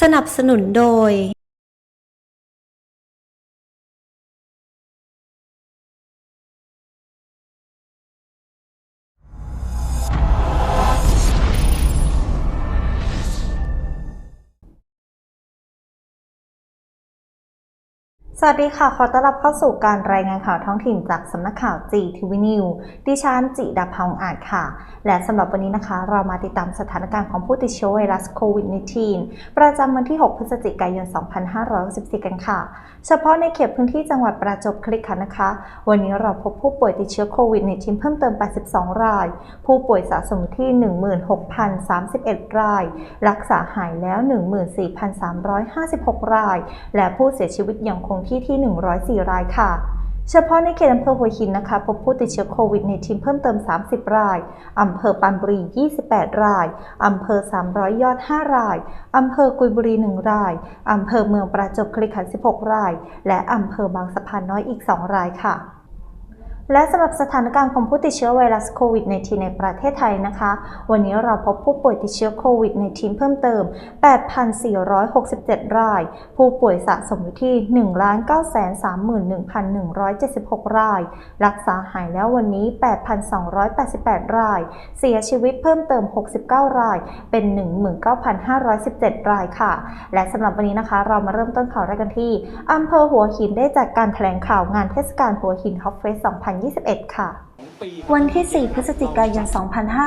สนับสนุนโดย สวัสดีค่ะ ขอต้อนรับเข้าสู่การรายงานข่าวท้องถิ่นจากสำนักข่าวจีทีวีนิวดิฉันจิดาพองอาจค่ะ และสำหรับวันนี้นะคะ เรามาติดตามสถานการณ์ของผู้ติดเชื้อไวรัสโควิด -19 ประจำวันที่ 6 พฤศจิกายน 2564 กันค่ะ เฉพาะในเขตพื้นที่จังหวัดประจวบคีรีขันธ์นะคะ วันนี้เราพบผู้ป่วยติดเชื้อโควิด -19 เพิ่มเติม 82 ราย ผู้ป่วยสะสมที่ 16,031 ราย รักษาหายแล้ว 14,356 ราย และผู้เสียชีวิตยังคงที่ที่ 104 รายค่ะ เฉพาะในเขตอำเภอหัวหินนะคะ พบผู้ติดเชื้อโควิดในทีมเพิ่มเติม 30 ราย อำเภอปรานบุรี 28 ราย อำเภอ 300 ยอด 5 ราย อำเภอกุยบุรี 1 ราย อำเภอเมืองประจวบคีรีขันธ์ 16 ราย และอำเภอบางสะพานน้อยอีก 2 รายค่ะ และสำหรับสถานการณ์ของผู้ติดเชื้อไวรัสโควิด -19 ในประเทศไทยนะคะ วันนี้เราพบผู้ป่วยติดเชื้อโควิด -19 เพิ่มเติม 8,467 ราย ผู้ป่วยสะสมอยู่ที่ 1,931,176 ราย รักษาหายแล้ววันนี้ 8,288 ราย เสียชีวิตเพิ่มเติม 69 ราย เป็น 19,517 รายค่ะ และสำหรับวันนี้นะคะ เรามาเริ่มต้นข่าวแรกกันที่อำเภอหัวหินได้จัดการแถลงข่าวงานเทศกาลหัวหินฮอปเฟส2 0 2021 ค่ะ วันที่ 4 พฤศจิกายน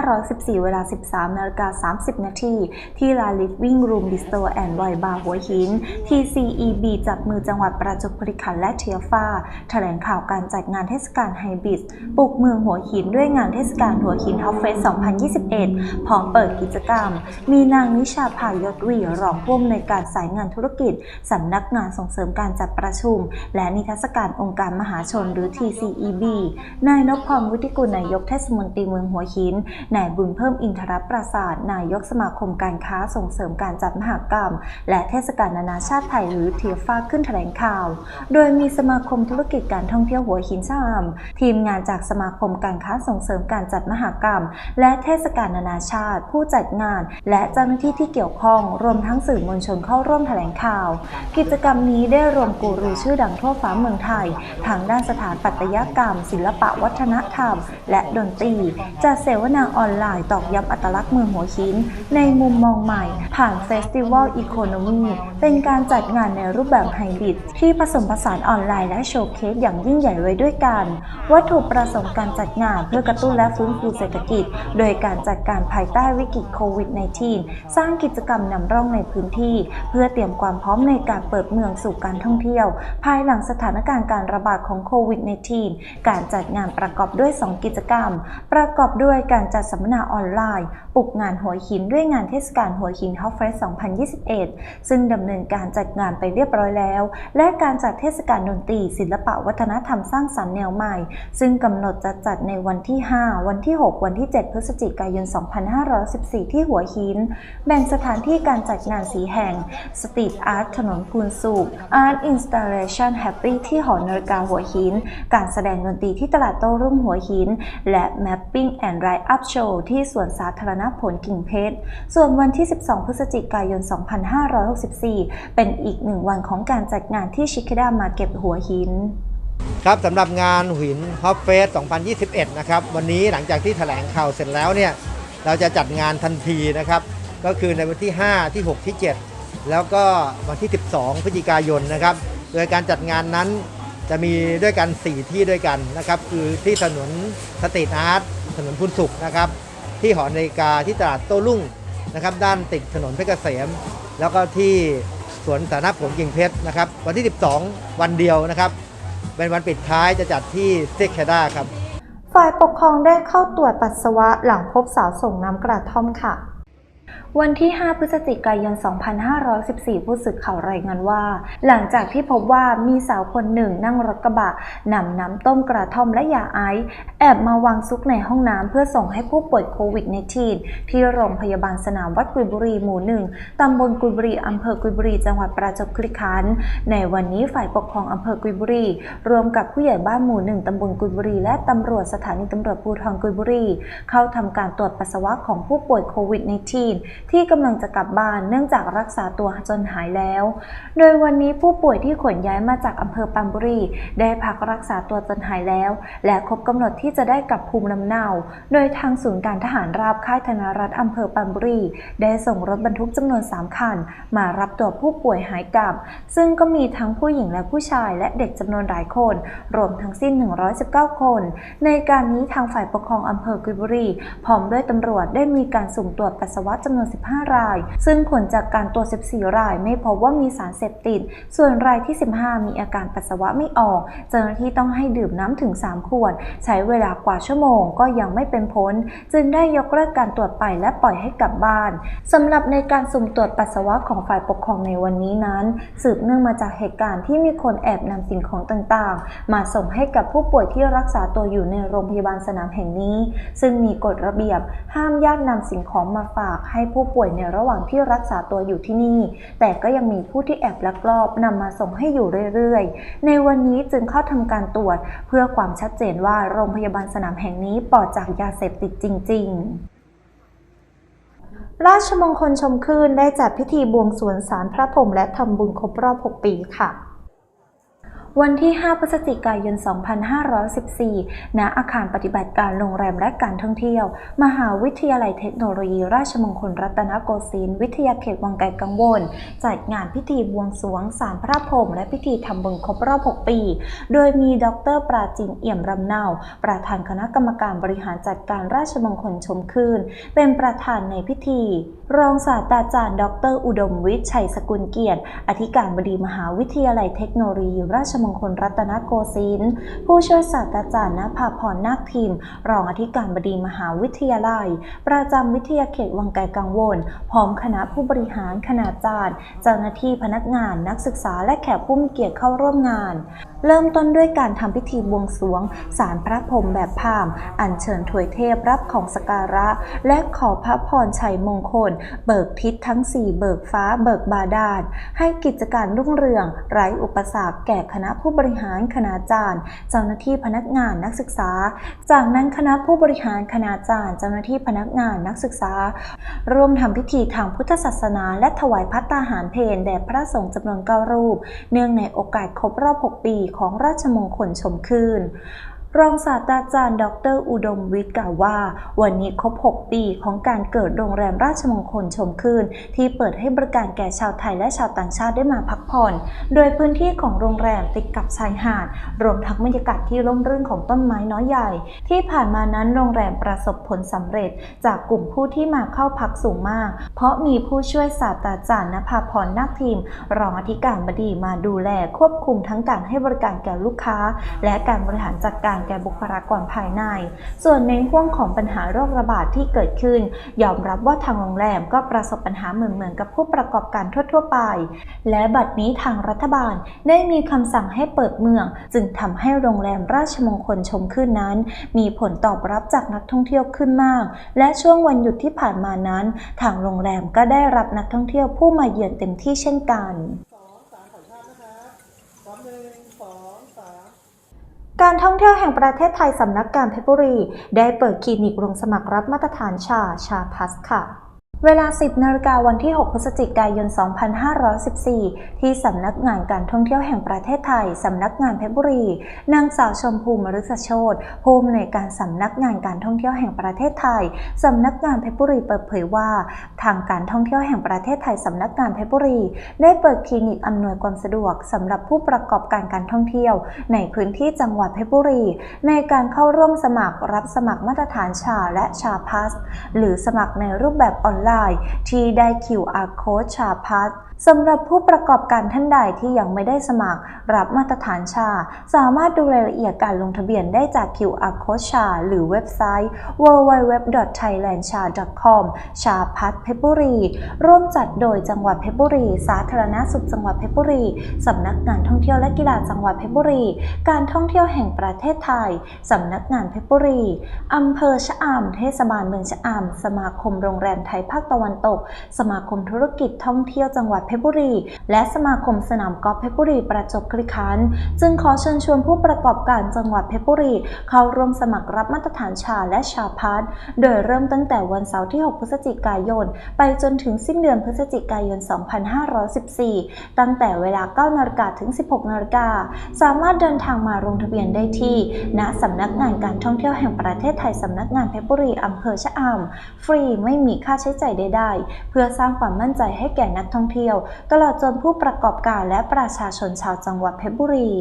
2514 เวลา 13นาฬิกา30 นาที ที่ลาลิฟวิ่งรูมดิสโตแอนด์ไวบาร์หัวหิน TCEB จับมือจังหวัดประจวบคีรีขันธ์และเทียฟ้า แถลงข่าวการจัดงานเทศกาลไฮบิสปลุกเมืองหัวหินด้วยงานเทศกาลหัวหินฮอปเฟส 2021 พร้อมเปิดกิจกรรม มีนางนิชาภายศวีรองผู้อำนวยการสายงานธุรกิจ สำนักงานส่งเสริมการจัดประชุม และนิทรรศการองค์การมหาชนหรือ TCEB นายนพพรวุฒิกุลนายกเทศมนตรีเมืองหัวหิน นายบุญเพิ่มอินทรประสาทนายกสมาคมการค้าส่งเสริมการจัดมหกรรม และเทศกาลนานาชาติไทยหรือเทียฟ้าขึ้นแถลงข่าว โดยมีสมาคมธุรกิจการท่องเที่ยวหัวหินชามทีมงานจากสมาคมการค้าส่งเสริมการจัดมหกรรม และเทศกาลนานาชาติ ผู้จัดงาน และเจ้าหน้าที่ที่เกี่ยวข้อง รวมทั้งสื่อมวลชนเข้าร่วมแถลงข่าว กิจกรรมนี้ได้รวมกูรูชื่อดังทั่วฟ้าเมืองไทยทางด้านสถานปัตยกรรม ศิลปะวัฒนธรรมและดนตรีจัดเสวนาออนไลน์ตอกย้ำอัตลักษณ์เมืองหัวหิน ในมุมมองใหม่ ผ่านเฟสติวัลอีโคโนมีเป็นการจัดงานในรูปแบบไฮบริดที่ผสมผสานออนไลน์และโชว์เคสอย่างยิ่งใหญ่ไว้ด้วยกัน วัตถุประสงค์การจัดงานเพื่อกระตุ้นและฟื้นฟูเศรษฐกิจ โดยการจัดการภายใต้วิกฤตโควิด -19 สร้างกิจกรรมนำร่องในพื้นที่ เพื่อเตรียมความพร้อมในการเปิดเมืองสู่การท่องเที่ยว ภายหลังสถานการณ์การระบาดของโควิด -19 การจัดงานประกอบด้วย 2 กิจกรรม ประกอบด้วยการจัดสัมมนาออนไลน์ ปลุกงานหัวหินด้วยงานเทศกาลหัวหินฮอปเฟส2021 ซึ่งดำเนินการจัดงานไปเรียบร้อยแล้ว และการจัดเทศกาลดนตรีศิลปะวัฒนธรรมสร้างสรรค์แนวใหม่ ซึ่งกำหนดจะจัดในวันที่ 5 วันที่ 6 วันที่ 7 พฤศจิกายน 2514 ที่หัวหิน แบ่งสถานที่การจัดงานสีแห่งสตรีทอาร์ตถนนคูนสูบอาร์ตอินสตาเลชันแฮปปี้ที่หอนาฬิกาหัวหิน การแสดงดนตรีที่ตลาดโต้รุ่งหัวหิน และ Mapping and Ride Up Show ที่สวนสาธารณผลกิ่งเพชร ส่วนวันที่ 12 พฤศจิกายน 2564 เป็นอีกหนึ่งวันของการจัดงานที่ชิค e ดามาเก็บหัวหินครับสำหรับงานหินฮอปเฟส 2021 นะครับ วันนี้หลังจากที่แถลงข่าวเสร็จแล้วเนี่ย เราจะจัดงานทันทีนะครับ ก็คือในวันที่ 5 ที่ 6 ที่ 7 แล้วก็วันที่ 12 พฤศจิกายนนะครับ โดยการจัดงานนั้น จะมีด้วยกัน 4 ที่ด้วยกันนะครับ คือที่ถนนสตรีทอาร์ตถนนพุนสุขนะครับ ที่หอนาฬิกาที่ตลาดโต้รุ่งนะครับ ด้านติดถนนเพชรเกษม แล้วก็ที่สวนสาธารณผลกิ่งเพชรนะครับ วันที่ 12 วันเดียวนะครับ เป็นวันปิดท้ายจะจัดที่เซกแคด้าครับฝ่ายปกครองได้เข้าตรวจปัสสาวะหลังพบสาวส่งน้ำกระท่อมค่ะ วันที่ 5 พฤศจิกายน 2514 ผู้สื่อข่าวรายงานว่า หลังจากที่พบว่ามีสาวคนหนึ่งนั่งรถกระบะนำน้ำต้มกระท่อมและยาไอซ์แอบมาวางซุกในห้องน้ำเพื่อส่งให้ผู้ป่วยโควิด -19 ที่โรงพยาบาลสนามวัดกุยบุรีหมู่หนึ่งตำบลกุยบุรีอำเภอกุยบุรีจังหวัดประจบคีรีขันในวันนี้ฝ่ายปกครองอำเภอกุยบุรีรวมกับผู้ใหญ่บ้านหมู่หนึ่งตำบลกุยบุรีและตำรวจสถานีตำรวจภูธรกุยบุรีเข้าทำการตรวจปัสสาวะของผู้ป่วยโควิด -19 ที่ที่กำลังจะกลับบ้านเนื่องจากรักษาตัวจนหายแล้ว โดยวันนี้ผู้ป่วยที่ขนย้ายมาจากอำเภอปันบุรีได้พักรักษาตัวจนหายแล้ว และครบกำหนดที่จะได้กลับภูมิลำเนา โดยทางศูนย์การทหารราบค่ายธนรัฐอำเภอปันบุรีได้ส่งรถบรรทุกจำนวน 3 คัน มารับตัวผู้ป่วยหายกลับ ซึ่งก็มีทั้งผู้หญิงและผู้ชายและเด็กจำนวนหลายคน รวมทั้งสิ้น 119 คน ในการนี้ทางฝ่ายปกครองอำเภอกุยบุรีพร้อมด้วยตำรวจได้มีการสุ่มตรวจปัสสาวะจำนวน15 ราย ซึ่งผลจากการตรวจ 14 ราย ไม่พบว่ามีสารเสพติด ส่วนรายที่ 15 มีอาการปัสสาวะไม่ออก เจ้าหน้าที่ต้องให้ดื่มน้ำถึง 3 ขวด ใช้เวลากว่าชั่วโมงก็ยังไม่เป็นผล จึงได้ยกเลิกการตรวจไปและปล่อยให้กลับบ้านสำหรับในการสุ่มตรวจปัสสาวะของฝ่ายปกครองในวันนี้นั้น สืบเนื่องมาจากเหตุการณ์ที่มีคนแอบนำสิ่งของต่างๆ มาส่งให้กับผู้ป่วยที่รักษาตัวอยู่ในโรงพยาบาลสนามแห่งนี้ ซึ่งมีกฎระเบียบห้ามญาตินำสิ่งของมาฝากให้ผู้ป่วยในระหว่างที่รักษาตัวอยู่ที่นี่ แต่ก็ยังมีผู้ที่แอบลักลอบนำมาส่งให้อยู่เรื่อยๆ ในวันนี้จึงเข้าทำการตรวจ เพื่อความชัดเจนว่าโรงพยาบาลสนามแห่งนี้ปลอดจากยาเสพติดจริง ๆราชมงคลชมคืนได้จัดพิธีบวงสรวงศาลพระพรหมและทำบุญครบรอบ 6 ปีค่ะ วันที่ 5 พฤศจิกายน 2514 ณ อาคารปฏิบัติการโรงแรมและการท่องเที่ยว มหาวิทยาลัยเทคโนโลยี ราชมงคลรัตนโกสินทร์ วิทยาเขตวังไกลกังวล จัดงานพิธีบวงสรวงศาลพระพรหมและพิธีทำบุญครบรอบ 6 ปี โดยมีดรปราจินเอี่ยมรำเนา ประธานคณะกรรมการบริหารจัดการราชมงคลชมคืน เป็นประธานในพิธี รองศาสตราจารย์ ดร อุดมวิทย์ชัยสกุลเกียรติ อธิการบดีมหาวิทยาลัยเทคโนโลยีราชมมงคลรัตนโกสินทร์ผู้ช่วยศาสตราจารย์ณภาพรนาคทิมรองอธิการบดีมหาวิทยาลัย ประจำวิทยาเขตวังไกลกังวล พร้อมคณะผู้บริหารคณาจารย์ เจ้าหน้าที่พนักงานนักศึกษาและแขกผู้มีเกียรติเข้าร่วมงานเริ่มต้นด้วยการทำพิธีบวงสรวงศาลพระพรมแบบพามอัญเชิญถวยเทพรับของสกการะ และขอพระพรชัยมงคล เบิกทิศทั้งสี่เบิกฟ้าเบิกบาดาล ให้กิจการรุ่งเรือง ไร้อุปสรรคแก่คณะผู้บริหารคณาจารย์ เจ้าหน้าที่พนักงานนักศึกษา จากนั้นคณะผู้บริหารคณาจารย์ เจ้าหน้าที่พนักงานนักศึกษา ร่วมทำพิธีทางพุทธศาสนา และถวายพัตตาหารเพลแด่พระสงฆ์จำนวนเก้ารูป เนื่องในโอกาสครบรอบ 6 ปีของราชมงคลชมคืน รองศาสตราจารย์ ดร อุดมวิทย์กล่าวว่า วันนี้ครบ 6 ปีของการเกิดโรงแรมราชมงคลชมคืน ที่เปิดให้บริการแก่ชาวไทยและชาวต่างชาติได้มาพักผ่อน โดยพื้นที่ของโรงแรมติดกับชายหาด รวมทั้งบรรยากาศที่ร่มรื่นของต้นไม้น้อยใหญ่ ที่ผ่านมานั้นโรงแรมประสบผลสำเร็จ จากกลุ่มผู้ที่มาเข้าพักสูงมาก เพราะมีผู้ช่วยศาสตราจารย์นภาพรนาคทีม รองอธิการบดีมาดูแลควบคุมทั้งการให้บริการแก่ลูกค้า และการบริหารจัดการแก่บุคลากรภายใน ส่วนในห่วงของปัญหาโรคระบาดที่เกิดขึ้น ยอมรับว่าทางโรงแรมก็ประสบปัญหาเหมือนๆกับผู้ประกอบการทั่วๆไป และบัดนี้ทางรัฐบาลได้มีคำสั่งให้เปิดเมือง จึงทำให้โรงแรมราชมงคลชมขึ้นนั้น มีผลตอบรับจากนักท่องเที่ยวขึ้นมาก และช่วงวันหยุดที่ผ่านมานั้น ทางโรงแรมก็ได้รับนักท่องเที่ยวผู้มาเยือนเต็มที่เช่นกัน การท่องเที่ยวแห่งประเทศไทยสำนักการเพชรบุรี ได้เปิดคลินิกลงสมัครรับมาตรฐานชาชาพัสค่ะ เวลา 10นาฬิกาวันที่ 6 พฤศจิกายน 2514 ที่สำนักงานการท่องเที่ยวแห่งประเทศไทย สำนักงานเพชรบุรี นางสาวชมพูมฤษโชตผู้อำนวยการสำนักงานการท่องเที่ยวแห่งประเทศไทย สำนักงานเพชรบุรีเปิดเผยว่า ทางการท่องเที่ยวแห่งประเทศไทย สำนักงานเพชรบุรี ได้เปิดคลินิกอำนวยความสะดวกสำหรับผู้ประกอบการการท่องเที่ยว ในพื้นที่จังหวัดเพชรบุรี ในการเข้าร่วมสมัครรับสมัครมาตรฐานชาและชาพัสหรือสมัครในรูปแบบออนไลน์ที่ได้ QR Code ชาพัสสำหรับผู้ประกอบการท่านใดที่ยังไม่ได้สมัคร รับมาตรฐานชา สามารถดูรายละเอียดการลงทะเบียนได้จาก QR Code ชา หรือเว็บไซต์ www.thailandcha.com ชาพัฒเพชรบุรี ร่วมจัดโดยจังหวัดเพชรบุรี สาธารณสุขจังหวัดเพชรบุรี สำนักงานท่องเที่ยวและกีฬาจังหวัดเพชรบุรี การท่องเที่ยวแห่งประเทศไทย สำนักงานเพชรบุรีอำเภอชะอำเทศบาลเมืองชะอำสมาคมโรงแรมไทยภาคตะวันตก สมาคมธุรกิจท่องเที่ยวจังหวัดเพชรบุรี และสมาคมสนามกอล์ฟเพชรบุรีประจบคีรีขัน จึงขอเชิญชวนผู้ประกอบการจังหวัดเพชรบุรี เข้าร่วมสมัครรับมาตรฐานชาและชาพัฒน์โดยเริ่มตั้งแต่วันเสาร์ที่ 6 พฤศจิกายน ไปจนถึงสิ้นเดือนพฤศจิกายน 2514 ตั้งแต่เวลา 9นาฬิกาถึง 16นาฬิกาสามารถเดินทางมาลงทะเบียนได้ที่ ณสำนักงานการท่องเที่ยวแห่งประเทศไทยสำนักงานเพชรบุรีอำเภอชะอำฟรีไม่มีค่าใช้จ่ายใดๆเพื่อสร้างความมั่นใจให้แก่นักท่องเที่ยว ตลอดจนผู้ประกอบการและประชาชนชาวจังหวัดเพชรบุรี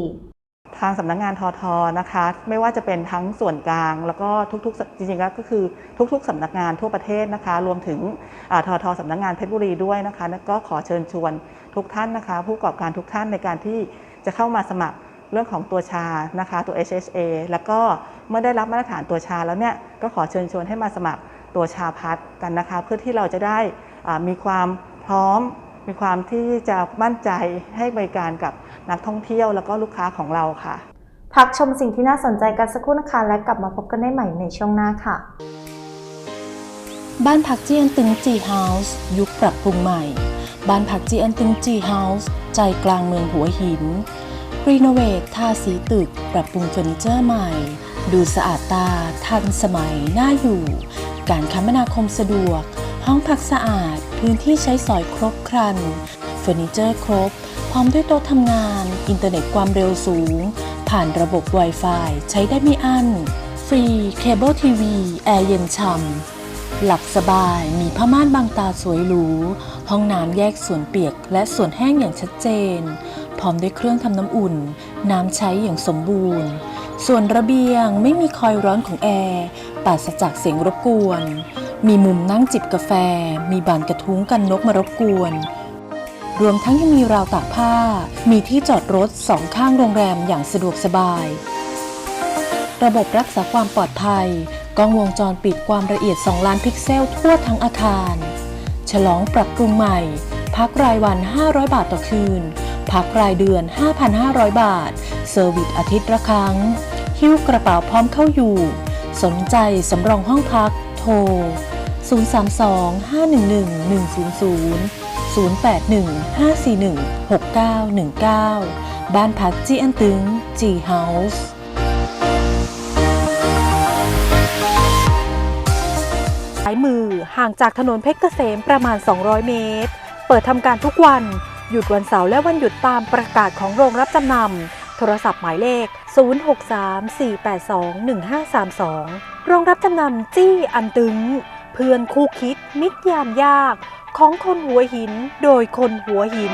ทางสำนักงานทอทอนะคะ ไม่ว่าจะเป็นทั้งส่วนกลาง แล้วก็ทุกๆจริงๆแล้วก็คือทุกๆสำนักงานทั่วประเทศนะคะ รวมถึงอทอทอสำนักงานเพชรบุรีด้วยนะคะก็ขอเชิญชวนทุกท่านนะคะ ผู้ประกอบการทุกท่านในการที่จะเข้ามาสมัครเรื่องของตัวชานะคะ ตัว HHA แล้วก็เมื่อได้รับมาตรฐานตัวชาแล้วเนี่ยก็ขอเชิญชวนให้มาสมัคร ตัวชาพัดกันนะคะ เพื่อที่เราจะได้อ่ามีความพร้อม มีความที่จะมั่นใจให้บริการกับนักท่องเที่ยวแล้วก็ลูกค้าของเราค่ะ พักชมสิ่งที่น่าสนใจกันสักครู่นะคะและกลับมาพบกันได้ใหม่ในช่วงหน้าค่ะ บ้านพักเจียนตึงจีเฮาส์ยุคปรับปรุงใหม่ บ้านพักเจียนตึงจีเฮาส์ใจกลางเมืองหัวหินรีโนเวททาสีตึก ปรับปรุงเฟอร์นิเจอร์ใหม่ ดูสะอาดตา ทันสมัย น่าอยู่ การคมนาคมสะดวก ห้องพักสะอาด พื้นที่ใช้สอยครบครัน เฟอร์นิเจอร์ครบ พร้อมด้วยโต๊ะทำงาน อินเทอร์เน็ตความเร็วสูง ผ่านระบบ Wi-Fi ใช้ได้ไม่อั้น ฟรี เคเบิลทีวี แอร์เย็นฉ่ำ หลับสบาย มีผ้าม่านบางตาสวยหรู ห้องน้ำแยกส่วนเปียกและส่วนแห้งอย่างชัดเจน พร้อมด้วยเครื่องทำน้ำอุ่น น้ำใช้อย่างสมบูรณ์ ส่วนระเบียงไม่มีคอยร้อนของแอร์ปราศจากเสียงรบกวน มีมุมนั่งจิบกาแฟ มีบานกระทุ้งกันนกมารบกวน รวมทั้งยังมีราวตากผ้า มีที่จอดรถสองข้างโรงแรมอย่างสะดวกสบาย ระบบรักษาความปลอดภัย กล้องวงจรปิดความละเอียด 2 ล้านพิกเซลทั่วทั้งอาคาร ฉลองปรับปรุงใหม่ พักรายวัน 500 บาทต่อคืน พักรายเดือน 5,500 บาท เซอร์วิสอาทิตย์ละครั้ง หิ้วกระเป๋าพร้อมเข้าอยู่ สนใจสำรองห้องพัก โทร 032 511 100 081 541 6919 บ้านพักจีอันตึงจีเฮาส์ซ้ายมือห่างจากถนนเพชรเกษมประมาณ 200 เมตร เปิดทำการทุกวัน หยุดวันเสาร์และวันหยุดตามประกาศของโรงรับจำนำ โทรศัพท์หมายเลข 0634821532 โรงรับจำนำจี้อันตึง เพื่อนคู่คิดมิตรยามยาก ของคนหัวหินโดยคนหัวหิน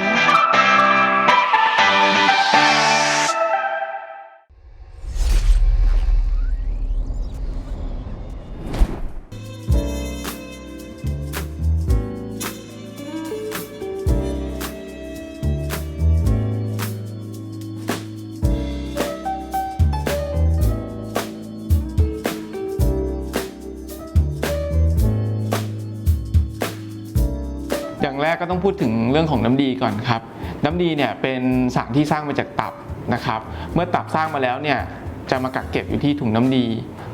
ต้องพูดถึงเรื่องของน้ำดีก่อนครับ น้ำดีเนี่ยเป็นสารที่สร้างมาจากตับนะครับ เมื่อตับสร้างมาแล้วเนี่ยจะมากักเก็บอยู่ที่ถุงน้ำดี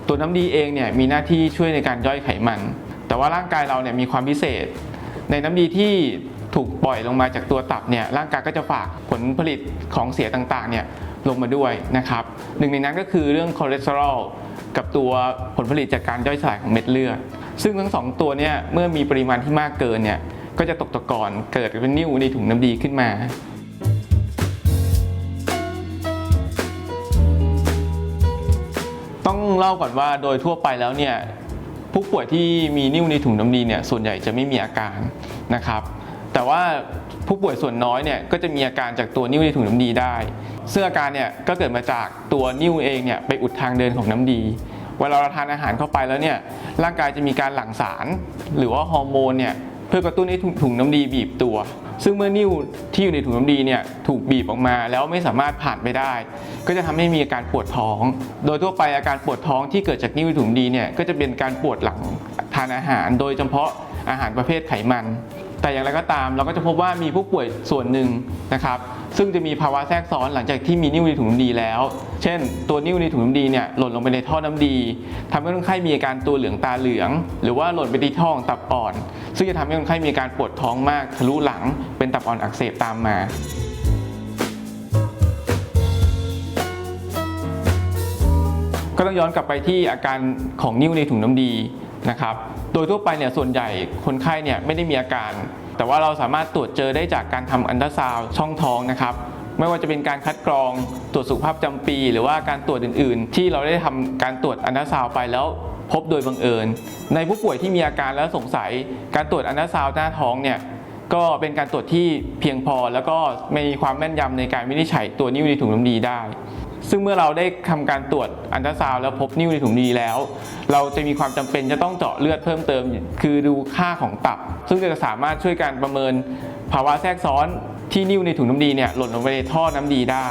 ตัวน้ำดีเองเนี่ยมีหน้าที่ช่วยในการย่อยไขมัน แต่ว่าร่างกายเราเนี่ยมีความพิเศษ ในน้ำดีที่ถูกปล่อยลงมาจากตัวตับเนี่ยร่างกายก็จะฝากผลผลิตของเสียต่างๆเนี่ยลงมาด้วยนะครับหนึ่งในนั้นก็คือเรื่องคอเลสเตอรอลกับตัวผลผลิตจากการย่อยสลายของเม็ดเลือดซึ่งทั้งสองตัวเนี่ยเมื่อมีปริมาณที่มากเกินเนี่ย ก็จะตกตะกอนเกิดเป็นนิ่วในถุงน้ำดีขึ้นมาต้องเล่าก่อนว่าโดยทั่วไปแล้วเนี่ยผู้ป่วยที่มีนิ่วในถุงน้ำดีเนี่ยส่วนใหญ่จะไม่มีอาการนะครับ แต่ว่าผู้ป่วยส่วนน้อยเนี่ยก็จะมีอาการจากตัวนิ่วในถุงน้ำดีได้ซึ่งอาการเนี่ยก็เกิดมาจากตัวนิ่วเองเนี่ยไปอุดทางเดินของน้ำดีเวลาเราทานอาหารเข้าไปแล้วเนี่ยร่างกายจะมีการหลั่งสาร หรือว่าฮอร์โมนเนี่ย เพื่อกระตุ้นให้ถุงน้ำดีบีบตัว ซึ่งเมื่อนิ่วที่อยู่ในถุงน้ำดีเนี่ยถูกบีบออกมาแล้วไม่สามารถผ่านไปได้ ก็จะทำให้มีอาการปวดท้อง โดยทั่วไปอาการปวดท้องที่เกิดจากนิ่วถุงดีเนี่ยก็จะเป็นการปวดหลังทานอาหาร โดยเฉพาะอาหารประเภทไขมัน แต่อย่างไรก็ตามเราก็จะพบว่ามีผู้ป่วยส่วนหนึ่งนะครับซึ่งจะมีภาวะแทรกซ้อนหลังจากที่มีนิ่วในถุงน้ำดีแล้ว เช่น ตัวนิ่วในถุงน้ำดีเนี่ยหล่นลงไปในท่อน้ำดีทำให้คนไข้มีอาการตัวเหลืองตาเหลือง หรือว่าหล่นไปที่ท่องตับอ่อน ซึ่งจะทำให้คนไข้มีอาการปวดท้องมากทะลุหลังเป็นตับอ่อนอักเสบตามมาก็ต้องย้อนกลับไปที่อาการของนิ่วในถุงน้ำดีนะครับ ดยทั่วไปเนี่ยส่วนใหญ่คนไข้เนี่ยไม่ได้มีอาการ แต่ว่าเราสามารถตรวจเจอได้จากการทำอันตราซาวช่องท้องนะครับไม่ว่าจะเป็นการคัดกรองตรวจสุขภาพจำปี หรือว่าการตรวจอื่น ๆ ที่เราได้ทำการตรวจอันตราซาวไปแล้วพบโดยบังเอิญ ในผู้ป่วยที่มีอาการแล้วสงสัย การตรวจอันตราซาวหน้าท้องเนี่ยก็เป็นการตรวจที่เพียงพอ แล้วก็มีความแม่นยำในการวินิจฉัยตัวนิ่วในถุงน้ำดีได้ ซึ่งเมื่อเราได้ทำการตรวจอันตราซาวแล้วพบนิ่วในถุงน้ำดีแล้ว เราจะมีความจำเป็นจะต้องเจาะเลือดเพิ่มเติม คือดูค่าของตับ ซึ่งจะสามารถช่วยการประเมินภาวะแทรกซ้อนที่นิ่วในถุงน้ำดีเนี่ยหล่นลงไปในท่อน้ำดีได้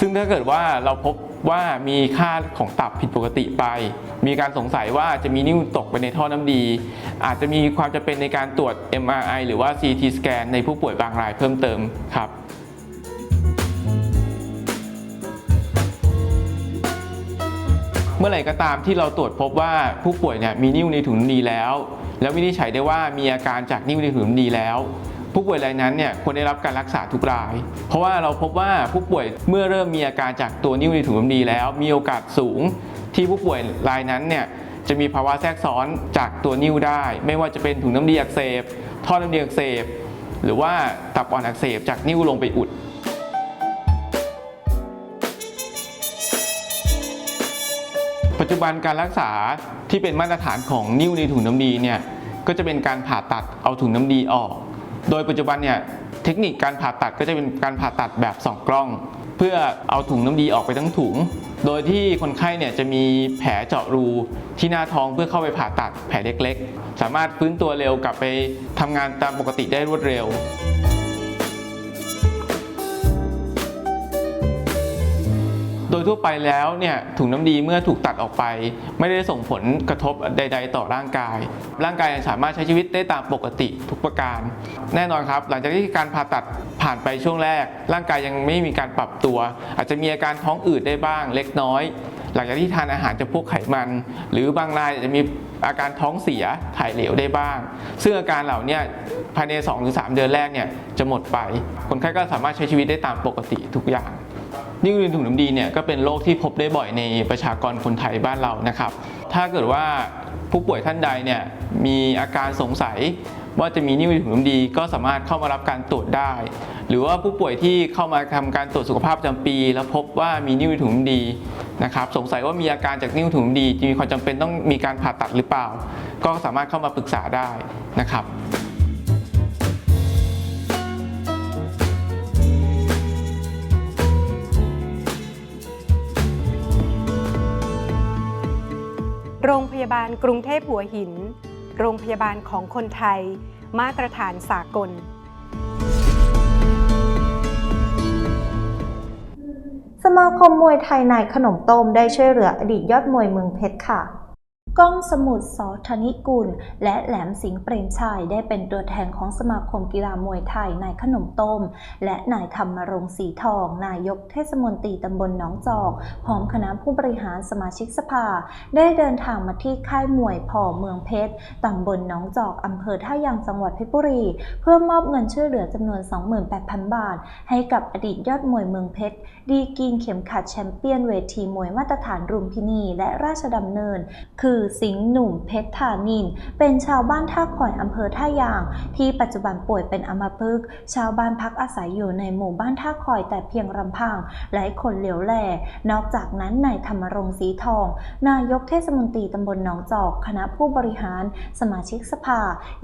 ซึ่งถ้าเกิดว่าเราพบว่ามีค่าของตับผิดปกติไป มีการสงสัยว่าจะมีนิ่วตกไปในท่อน้ำดี อาจจะมีความจำเป็นในการตรวจ MRI หรือว่า CT สแกนในผู้ป่วยบางรายเพิ่มเติมครับ มื่อไหร่ก็ตามที่เราตรวจพบว่าผู้ป่วยเนี่ยมีนิ่วในถุงน้ำดีแล้ว แล้ววินิจฉัยได้ว่ามีอาการจากนิ่วในถุงน้ำดีแล้วผู้ป่วยรายนั้นเนี่ยควรได้รับการรักษาทุกราย เพราะว่าเราพบว่าผู้ป่วยเมื่อเริ่มมีอาการจากตัวนิ่วในถุงน้ำดีแล้ว มีโอกาสสูง ที่ผู้ป่วยรายนั้นเนี่ยจะมีภาวะแทรกซ้อนจากตัวนิ่วได้ ไม่ว่าจะเป็นถุงน้ำดีอักเสบ ท่อน้ำดีอักเสบ หรือว่าตับอ่อนอักเสบจากนิ่วลงไปอุด ปัจจุบันการรักษาที่เป็นมาตรฐานของนิ่วในถุงน้ำดีเนี่ยก็จะเป็นการผ่าตัดเอาถุงน้ำดีออก โดยปัจจุบันเนี่ยเทคนิคการผ่าตัดก็จะเป็นการผ่าตัดแบบสองกล้อง เพื่อเอาถุงน้ำดีออกไปทั้งถุง โดยที่คนไข้เนี่ยจะมีแผลเจาะรูที่หน้าท้องเพื่อเข้าไปผ่าตัดแผลเล็กๆ สามารถฟื้นตัวเร็วกลับไปทำงานตามปกติได้รวดเร็ว ดยทั่วไปแล้วเนี่ยถุงน้ำดีเมื่อถูกตัดออกไป ไม่ได้ส่งผลกระทบใด ๆ ต่อร่างกาย ร่างกายยังสามารถใช้ชีวิตได้ตามปกติทุกประการ แน่นอนครับ หลังจากที่การผ่าตัดผ่านไปช่วงแรก ร่างกายยังไม่มีการปรับตัว อาจจะมีอาการท้องอืดได้บ้างเล็กน้อย หลังจากที่ทานอาหารจะพวกไขมัน หรือบางรายอาจจะมีอาการท้องเสียถ่ายเหลวได้บ้าง ซึ่งอาการเหล่านี้ภายใน 2-3 เดือนแรกเนี่ยจะหมดไป คนไข้ก็สามารถใช้ชีวิตได้ตามปกติทุกอย่าง นิ่วในถุงน้ำดีเนี่ยก็เป็นโรคที่พบได้บ่อยในประชากรคนไทยบ้านเรานะครับ ถ้าเกิดว่าผู้ป่วยท่านใดเนี่ยมีอาการสงสัยว่าจะมีนิ่วในถุงน้ำดีก็สามารถเข้ามารับการตรวจได้ หรือว่าผู้ป่วยที่เข้ามาทำการตรวจสุขภาพประจำปี แล้วพบว่ามีนิ่วในถุงน้ำดีนะครับสงสัยว่ามีอาการจากนิ่วถุงน้ำดีจะมีความจำเป็นต้องมีการผ่าตัดหรือเปล่า ก็สามารถเข้ามาปรึกษาได้นะครับ โรงพยาบาลกรุงเทพหัวหิน โรงพยาบาลของคนไทย มาตรฐานสากล สมาคมมวยไทยนายขนมต้มได้ช่วยเหลืออดีตยอดมวยเมืองเพชรค่ะ ก้องสมุทรสอธนิกุล และแหลมสิงห์เปรมชัยได้เป็นตัวแทนของสมาคมกีฬามวยไทยนายขนมต้ม และนายธรรมรงสีทอง นายกเทศมนตรีตำบลหนองจอก พร้อมคณะผู้บริหารสมาชิกสภา ได้เดินทางมาที่ค่ายมวยพอเมืองเพชรตำบลหนองจอกอำเภอท่ายางจังหวัดเพชรบุรี เพื่อมอบเงินช่วยเหลือจำนวน 28,000 บาท ให้กับอดีตยอดมวยเมืองเพชรดีกรีนเข็มขัดแชมเปี้ยนเวทีมวยมาตรฐานรุมพินีและราชดำเนิน คือสิงห์หนุ่มเพชรธานิน เป็นชาวบ้านท่าขอยอำเภอท่ายาง ที่ปัจจุบันป่วยเป็นอัมพฤกษ์ชาวบ้านพักอาศัยอยู่ในหมู่บ้านท่าขอยแต่เพียงลำพังและคนเหลียวแล นอกจากนั้นนายธรรมรงค์สีทอง นายกเทศมนตรีตำบลหนองจอก คณะผู้บริหาร สมาชิกสภา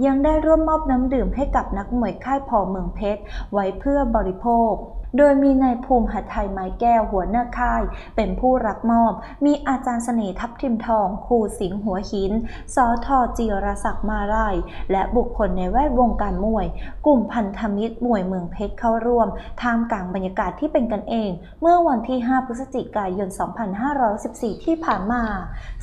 ยังได้ร่วมมอบน้ำดื่มให้กับนักมวยค่ายพอเมืองเพชรไว้เพื่อบริโภค โดยมีนายภูมิหัดไทยไม้แก้วหัวหน้าค่าย เป็นผู้รับมอบ มีอาจารย์เสน่ห์ทับทิมทองครูสิงห์หัวหิน สอทอจีรศักดิ์มาลาย และบุคคลในแวดวงการมวย กลุ่มพันธมิตรมวยเมืองเพชรเข้าร่วม ท่ามกลางบรรยากาศที่เป็นกันเอง เมื่อวันที่ 5 พฤศจิกายน 2514 ที่ผ่านมา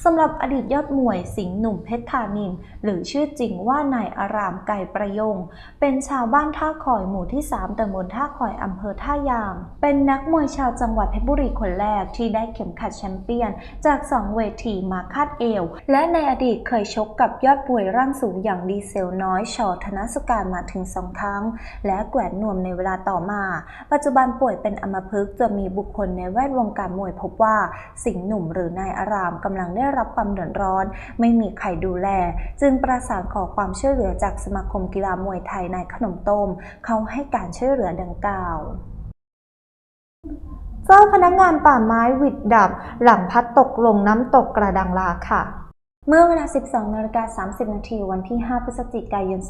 สำหรับอดีตยอดมวยสิงห์หนุ่มเพชรธานิน หรือชื่อจริงว่านายอารามไก่ประยง เป็นชาวบ้านท่าคอยหมู่ที่ 3ตำบลท่าคอยอำเภอท่ายางเป็นนักมวยชาวจังหวัดเพชรบุรีคนแรกที่ได้เข็มขัดแชมเปี้ยน จาก 2 เวทีมาคาดเอว และในอดีตเคยชกกับยอดป่วยร่างสูงอย่างดีเซลน้อยชอธนสุการมาถึงสองครั้ง และแกวนนวมในเวลาต่อมา ปัจจุบันป่วยเป็นอัมพฤกษ์จนมีบุคคลในแวดวงการมวยพบว่า สิงห์หนุ่มหรือนายอารามกำลังได้รับความเดือดร้อน ไม่มีใครดูแล จึงประสานขอความช่วยเหลือจากสมาคมกีฬามวยไทยนายขนมต้ม เขาให้การช่วยเหลือดังกล่าว เจ้าพนักงานป่าไม้หวิดดับ หลังพัดตกลงน้ำตกกระดังลาค่ะ เมื่อเวลา 12นาฬิกา30 นาที วันที่ 5 พฤศจิกายน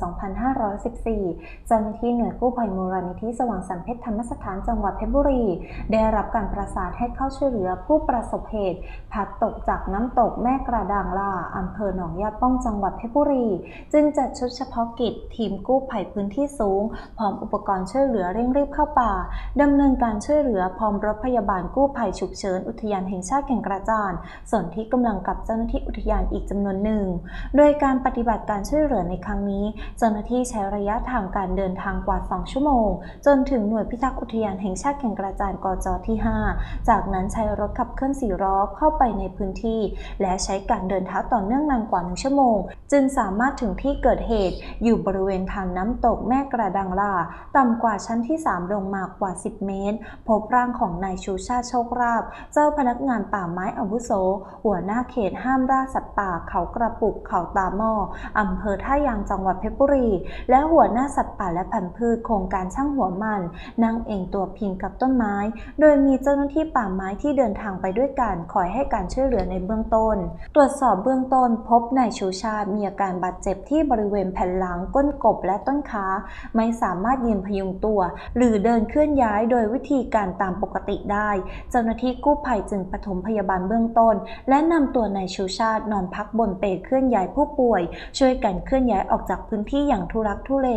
2514 เจ้าหน้าที่หน่วยกู้ภัยมูลนิธิสว่างสรรเพชรธรรมสถานจังหวัดเพชรบุรี ได้รับการประสานให้เข้าช่วยเหลือผู้ประสบเหตุพัดตกจากน้ำตกแม่กระดางลาอำเภอหนองยาป้องจังหวัดเพชรบุรี จึงจัดชุดเฉพาะกิจ ทีมกู้ภัยพื้นที่สูง พร้อมอุปกรณ์ช่วยเหลือเร่งรีบเข้าป่าดำเนินการช่วยเหลือพร้อมรถพยาบาลกู้ภัยฉุกเฉินอุทยานแห่งชาติแก่งกระจานส่วนที่กำลังกับเจ้าหน้าที่อุทยานอีกจำนวนหนึ่ง โดยการปฏิบัติการช่วยเหลือในครั้งนี้ เจ้าหน้าที่ใช้ระยะทางการเดินทางกว่า 2 ชั่วโมง จนถึงหน่วยพิทักษ์อุทยานแห่งชาติแก่งกระจานกจที่ 5 จากนั้นใช้รถขับเคลื่อนสี่ล้อเข้าไปในพื้นที่ และใช้การเดินเท้าต่อเนื่องนานกว่า 1 ชั่วโมง จึงสามารถถึงที่เกิดเหตุ อยู่บริเวณทางน้ำตกแม่กระดังลาต่ำกว่าชั้นที่ 3 ลงมากว่า 10 เมตร พบร่างของนายชูชาติโชคราบ เจ้าพนักงานป่าไม้อาวุโส หัวหน้าเขตห้ามล่าสัตว์ป่าเขากระปุกเขาตาหม้ออำเภอท่ายางจังหวัดเพชรบุรี และหัวหน้าสัตว์ป่าและพันธุ์พืชโครงการช่างหัวมัน นั่งเองตัวพิงกับต้นไม้ โดยมีเจ้าหน้าที่ป่าไม้ที่เดินทางไปด้วยกันคอยให้การช่วยเหลือในเบื้องต้น ตรวจสอบเบื้องต้น พบนายชูชาติมีอาการบาดเจ็บที่บริเวณแผ่นหลังก้นกบและต้นขา ไม่สามารถยืนพยุงตัว หรือเดินเคลื่อนย้ายโดยวิธีการตามปกติได้ เจ้าหน้าที่กู้ภัยจึงปฐมพยาบาลเบื้องต้น และนำตัวนายชูชาตินอนพักพักบนเปลเคลื่อนย้ายผู้ป่วย ช่วยกันเคลื่อนย้ายออกจากพื้นที่อย่างทุรักทุเล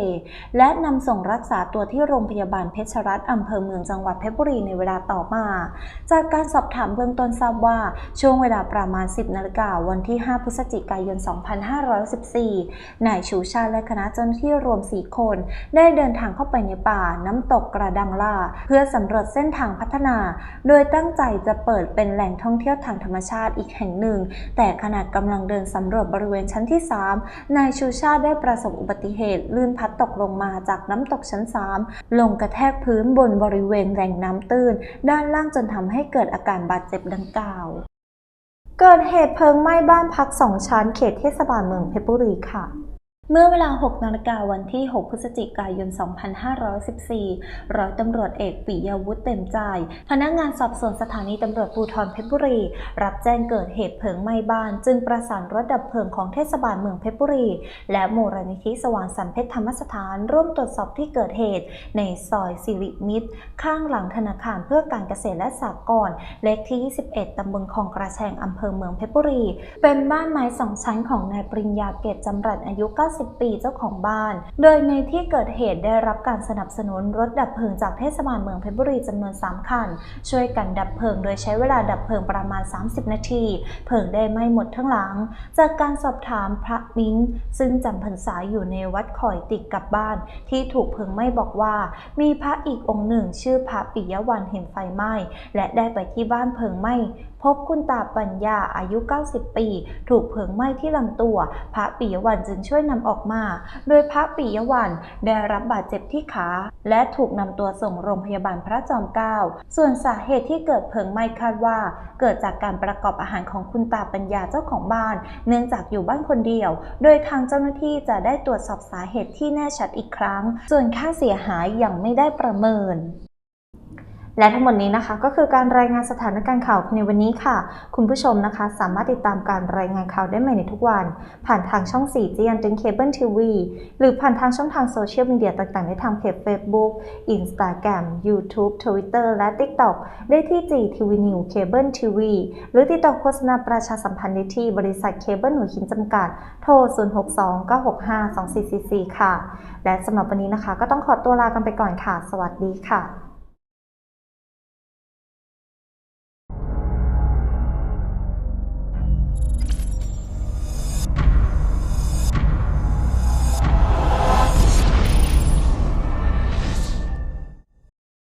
และนำส่งรักษาตัวที่โรงพยาบาลเพชรรัตน์อำเภอเมืองจังหวัดเพชรบุรีในเวลาต่อมา จากการสอบถามเบื้องต้นทราบว่าช่วงเวลาประมาณ 10 นาฬิกาวันที่ 5 พฤศจิกายน 2514นายชูชาติและคณะเจ้าหน้าที่รวม 4 คน ได้เดินทางเข้าไปในป่าน้ำตกกระดังล่า เพื่อสำรวจเส้นทางพัฒนา โดยตั้งใจจะเปิดเป็นแหล่งท่องเที่ยวทางธรรมชาติอีกแห่งหนึ่ง แต่ขณะกำลังำลังเดินสำรวจบริเวณชั้นที่ 3 นายชูชาติได้ประสบอุบัติเหตุลื่นพัดตกลงมาจากน้ำตกชั้น 3 ลงกระแทกพื้นบนบริเวณแหล่งน้ำตื้น ด้านล่างจนทำให้เกิดอาการบาดเจ็บดังกล่าว เกิดเหตุเพลิงไหม้บ้านพักสองชั้นเขตเทศบาลเมืองเพชรบุรีค่ะ เมื่อเวลา 6นาฬิกาวันที่ 6 พฤศจิกายน 2514 ร้อยตำรวจเอกปิยวุฒิเต็มใจ พนักงานสอบสวนสถานีตำรวจภูธรเพชรบุรี รับแจ้งเกิดเหตุเพลิงไหม้บ้าน จึงประสานรถดับเพลิงของเทศบาลเมืองเพชรบุรี และมูลนิธิสว่างสรรเพชรธรรมสถาน ร่วมตรวจสอบที่เกิดเหตุ ในซอยสิริมิตร ข้างหลังธนาคารเพื่อการเกษตรและสหกรณ์เลขที่ 21 ตำบลคลองกระแชงอำเภอเมืองเพชรบุรี เป็นบ้านไม้สองชั้นของนายปริญญาเกตจำรัดอายุ90 ปีเจ้าของบ้าน โดยในที่เกิดเหตุได้รับการสนับสนุนรถดับเพลิงจากเทศบาลเมืองเพชรบุรีจำนวน 3 คัน ช่วยกันดับเพลิง โดยใช้เวลาดับเพลิงประมาณ 30 นาที เพลิงได้ไหม้หมดทั้งหลัง จากการสอบถามพระมิ้นซึ่งจำพรรษาอยู่ในวัดข่อยติดกับบ้าน ที่ถูกเพลิงไหม้บอกว่า มีพระอีกองค์หนึ่ง ชื่อพระปิยวันเห็นไฟไหม้และได้ไปที่บ้านเพลิงไหม้ พบคุณตาปัญญาอายุ 90 ปี ถูกเพลิงไหม้ที่ลำตัว พระปิยวันจึงช่วยนำออกมา โดยพระปิยวันได้รับบาดเจ็บที่ขา และถูกนำตัวส่งโรงพยาบาลพระจอมเกล้า ส่วนสาเหตุที่เกิดเพลิงไหม้คาดว่า เกิดจากการประกอบอาหารของคุณตาปัญญาเจ้าของบ้าน เนื่องจากอยู่บ้านคนเดียว โดยทางเจ้าหน้าที่จะได้ตรวจสอบสาเหตุที่แน่ชัดอีกครั้ง ส่วนค่าเสียหายยังไม่ได้ประเมิน และทั้งหมดนี้นะคะก็คือการรายงานสถานการณ์ข่าวในวันนี้ค่ะ คุณผู้ชมนะคะ สามารถติดตามการรายงานข่าวได้ใหม่ในทุกวัน ผ่านทางช่อง4จียนตึงเคเบิลทีวีหรือผ่านทางช่องทางโซเชียลมีเดียต่างๆ ได้ทางเพจ Facebook Instagram YouTube Twitter และ TikTok ได้ที่ GTV New Cable TV หรือติดต่อโฆษณาประชาสัมพันธ์ได้ที่บริษัทเคเบิลหัวหินจำกัด โทร 0629652444 ค่ะ และสำหรับวันนี้นะคะ ก็ต้องขอตัวลากันไปก่อนค่ะ สวัสดีค่ะ